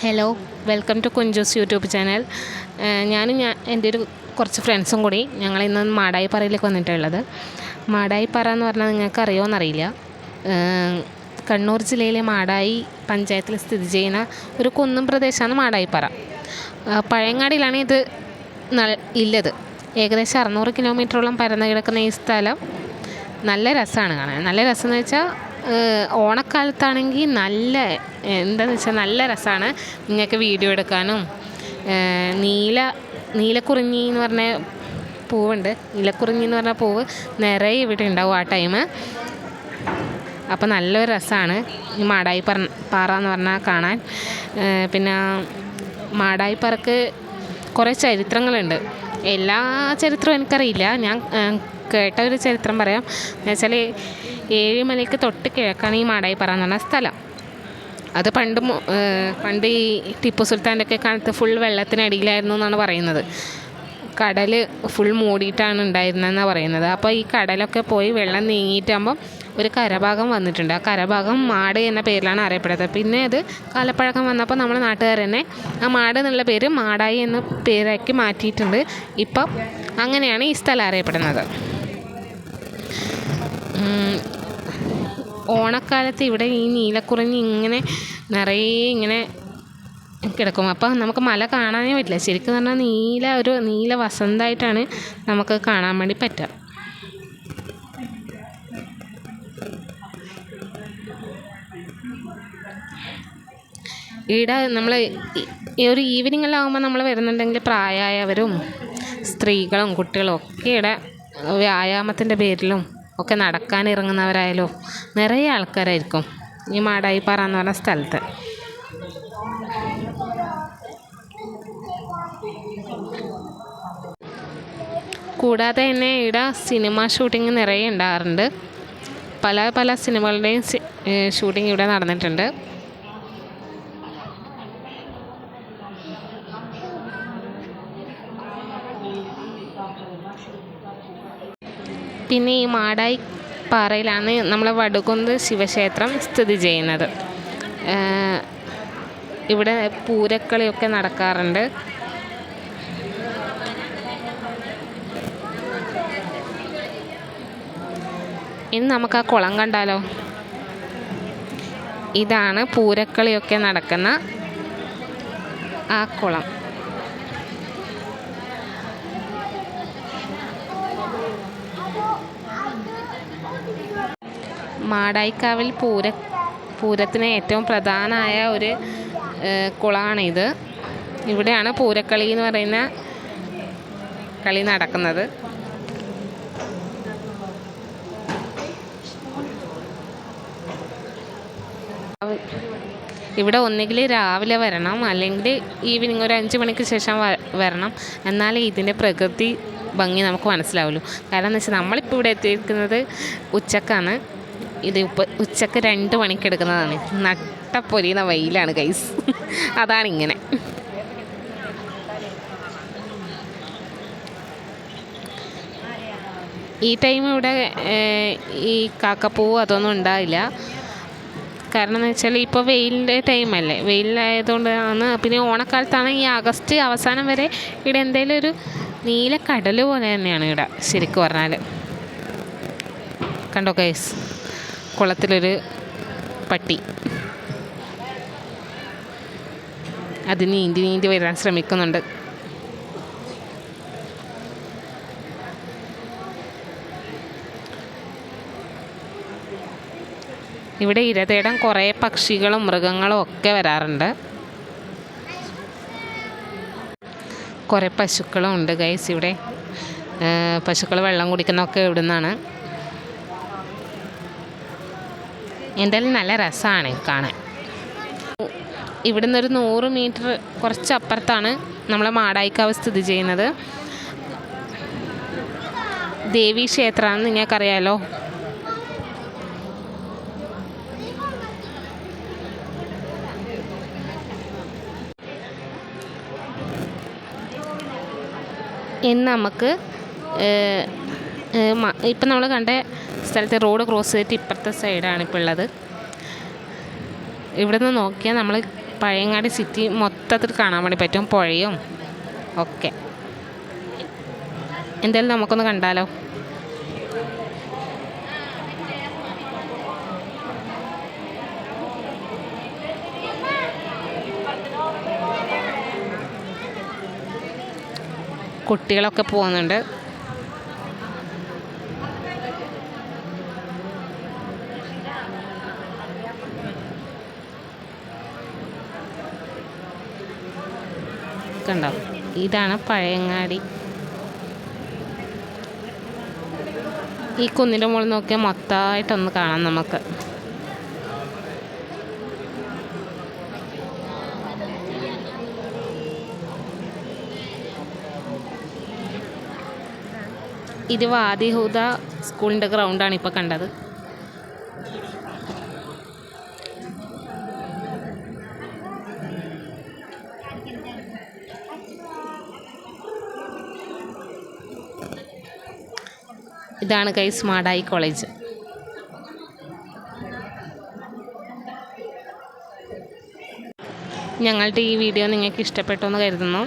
Hello welcome to Kunjoos YouTube channel ഞാനും ഞാൻ എന്റെ ഒരു കുറച്ച് ഫ്രണ്ട്സും കൂടി ഞങ്ങൾ ഇന്ന് മാടായി പറയിലേക്ക് വന്നിട്ടുള്ളത്. മാടായി പറ എന്ന് പറഞ്ഞാൽ നിങ്ങൾക്ക് അറിയില്ല കണ്ണൂർ ജില്ലയിലെ മാടായി പഞ്ചായത്തിൽ സ്ഥിതി ചെയ്യുന്ന ഒരു കുന്നും പ്രദേശമാണ് മാടായി പറ പഴയങ്ങാടിയിലാണ് ഇത് ഇല്ലത്. ഏകദേശം അറുന്നൂറ് കിലോമീറ്ററോളം പരന്ന് കിടക്കുന്ന ഈ സ്ഥലം. നല്ല രസമാണ് കാണാൻ. നല്ല രസം എന്ന് വെച്ചാൽ ഓണക്കാലത്താണെങ്കിൽ നല്ല എന്താണെന്ന് വെച്ചാൽ നല്ല രസമാണ് നിങ്ങൾക്ക് വീഡിയോ എടുക്കാനും. നീല നീലക്കുറിഞ്ഞി എന്ന് പറഞ്ഞ പൂവുണ്ട്. നീലക്കുറിഞ്ഞി എന്ന് പറഞ്ഞ പൂവ് നിറയെ ഇവിടെ ഉണ്ടാവും ആ ടൈം അപ്പോൾ നല്ലൊരു രസമാണ് ഈ മാടായി പറ പാറ എന്ന് പറഞ്ഞാൽ കാണാൻ. പിന്നെ പിന്നെ മാടായിപ്പാറക്ക് കുറേ ചരിത്രങ്ങളുണ്ട്. എല്ലാ ചരിത്രവും എനിക്കറിയില്ല. ഞാൻ കേട്ട ഒരു ചരിത്രം പറയാം. എന്ന് വെച്ചാൽ ഏഴിമലയ്ക്ക് തൊട്ട് കിഴക്കാണ് ഈ മാടായിപ്പാറ എന്ന് പറഞ്ഞ സ്ഥലം. അത് പണ്ട് പണ്ട് ഈ ടിപ്പു സുൽത്താന്റെ ഒക്കെ കാലത്ത് ഫുൾ വെള്ളത്തിനടിയിലായിരുന്നു എന്നാണ് പറയുന്നത്. കടൽ ഫുൾ മൂടിയിട്ടാണ് ഉണ്ടായിരുന്നതെന്നാണ് പറയുന്നത്. അപ്പോൾ ഈ കടലൊക്കെ പോയി വെള്ളം നീങ്ങിയിട്ടാകുമ്പം ഒരു കരഭാഗം വന്നിട്ടുണ്ട്. ആ കരഭാഗം മാട് എന്ന പേരിലാണ് അറിയപ്പെടുന്നത്. പിന്നെ അത് കാലപ്പഴക്കം വന്നപ്പോൾ നമ്മുടെ നാട്ടുകാർ തന്നെ ആ മാട് എന്നുള്ള പേര് മാടായി എന്ന പേരാക്കി മാറ്റിയിട്ടുണ്ട്. ഇപ്പം അങ്ങനെയാണ് ഈ സ്ഥലം അറിയപ്പെടുന്നത്. ഓണക്കാലത്ത് ഇവിടെ ഈ നീലക്കുറിഞ്ഞി ഇങ്ങനെ നിറയെ ഇങ്ങനെ കിടക്കും. അപ്പം നമുക്ക് മല കാണാനേ പറ്റില്ല. ശരിക്കും പറഞ്ഞാൽ നീല ഒരു നീല വസന്തമായിട്ടാണ് നമുക്ക് കാണാൻ വേണ്ടി പറ്റുക. ഇവിടെ നമ്മൾ ഈ ഒരു ഈവനിങ്ങിലാകുമ്പോൾ നമ്മൾ വരുന്നുണ്ടെങ്കിൽ പ്രായമായവരും സ്ത്രീകളും കുട്ടികളും ഒക്കെ ഇവിടെ വ്യായാമത്തിന്റെ പേരിലും ഒക്കെ നടക്കാൻ ഇറങ്ങുന്നവരായാലും നിറയെ ആൾക്കാരായിരിക്കും ഈ മാടായിപ്പാറ എന്ന് പറഞ്ഞ സ്ഥലത്ത്. കൂടാതെ തന്നെ ഇവിടെ സിനിമ ഷൂട്ടിംഗ് നിറയെ ഉണ്ടാകാറുണ്ട്. പല പല സിനിമകളുടെയും ഷൂട്ടിംഗ് ഇവിടെ നടന്നിട്ടുണ്ട്. പിന്നെ ഈ മാടായി പാറയിലാണ് നമ്മളെ വടുകുന്ത് ശിവക്ഷേത്രം സ്ഥിതി ചെയ്യുന്നത്. ഇവിടെ പൂരക്കളിയൊക്കെ നടക്കാറുണ്ട്. ഇനി നമുക്ക് ആ കുളം കണ്ടാലോ? ഇതാണ് പൂരക്കളിയൊക്കെ നടക്കുന്ന ആ കുളം. മാടായിക്കാവിൽ പൂര പൂരത്തിന് ഏറ്റവും പ്രധാനമായ ഒരു കുളമാണിത്. ഇവിടെയാണ് പൂരക്കളി എന്ന് പറയുന്ന കളി നടക്കുന്നത്. ഇവിടെ ഒന്നുകിൽ രാവിലെ വരണം അല്ലെങ്കിൽ ഈവനിങ് ഒരു അഞ്ച് മണിക്ക് ശേഷം വരണം. എന്നാലേ ഇതിന്റെ പ്രകൃതി ഭംഗി നമുക്ക് മനസ്സിലാവുള്ളൂ. കാരണം എന്ന് വെച്ചാൽ നമ്മളിപ്പോൾ ഇവിടെ എത്തിയിരിക്കുന്നത് ഉച്ചക്കാണ്. ഇത് ഇപ്പോൾ ഉച്ചയ്ക്ക് രണ്ട് മണിക്ക് എടുക്കുന്നതാണ്. നട്ടപ്പൊരിയുന്ന വെയിലാണ് ഗൈസ് അതാണ് ഇങ്ങനെ ഈ ടൈം ഇവിടെ ഈ കാക്കപ്പൂ അതൊന്നും ഉണ്ടാവില്ല. കാരണം എന്ന് വെച്ചാൽ ഇപ്പോൾ വെയിലിന്റെ ടൈമല്ലേ വെയിലായതുകൊണ്ടാണ് പിന്നെ ഓണക്കാലത്താണ് ഈ ആഗസ്റ്റ് അവസാനം വരെ ഇവിടെ എന്തെങ്കിലും ഒരു നീല കടൽ പോലെ തന്നെയാണ് ഇവിടെ ശരിക്കും പറഞ്ഞാൽ കണ്ടോ ഗൈസ് കുളത്തിലൊരു പട്ടി. അത് നീന്തി നീന്തി വരാൻ ശ്രമിക്കുന്നുണ്ട്. ഇവിടെ ഇരതേടം കുറേ പക്ഷികളും മൃഗങ്ങളും ഒക്കെ വരാറുണ്ട്. കുറേ പശുക്കളും ഉണ്ട് ഗൈസ് ഇവിടെ. പശുക്കൾ വെള്ളം കുടിക്കുന്നതൊക്കെ ഇവിടെ നിന്നാണ് എന്തായാലും നല്ല രസമാണ് കാണാൻ. ഇവിടുന്ന് ഒരു നൂറ് മീറ്റർ കുറച്ച് അപ്പുറത്താണ് നമ്മളെ മാടായിക്കാവ് സ്ഥിതി ചെയ്യുന്നത്. ദേവി ക്ഷേത്രമാണെന്ന് നിങ്ങൾക്കറിയാലോ? ഇന്ന് നമുക്ക് ഇപ്പം നമ്മൾ കണ്ട സ്ഥലത്തെ റോഡ് ക്രോസ് ചെയ്തിട്ട് ഇപ്പുറത്തെ സൈഡാണ് ഇപ്പോൾ ഉള്ളത്. ഇവിടെ നിന്ന് നോക്കിയാൽ നമ്മൾ പഴയങ്ങാടി സിറ്റി മൊത്തത്തിൽ കാണാൻ വേണ്ടി പറ്റും പുഴയും ഒക്കെ. എന്തായാലും നമുക്കൊന്ന് കണ്ടാലോ? കുട്ടികളൊക്കെ പോകുന്നുണ്ട്. കണ്ടോ ഇതാണ് പഴയങ്ങാടി. ഈ കുന്നിന്റെ മുകളിൽ നോക്കിയാൽ മൊത്തമായിട്ടൊന്ന് കാണാം നമുക്ക്. ഇത് വാദിഹൂദ സ്കൂളിന്റെ ഗ്രൗണ്ടാണ് ഇപ്പോൾ കണ്ടത്. ഇതാണ് കൈസ് മാടായി കോളേജ് ഞങ്ങളുടെ ഈ വീഡിയോ നിങ്ങൾക്ക് ഇഷ്ടപ്പെട്ടു എന്ന് കരുതുന്നു.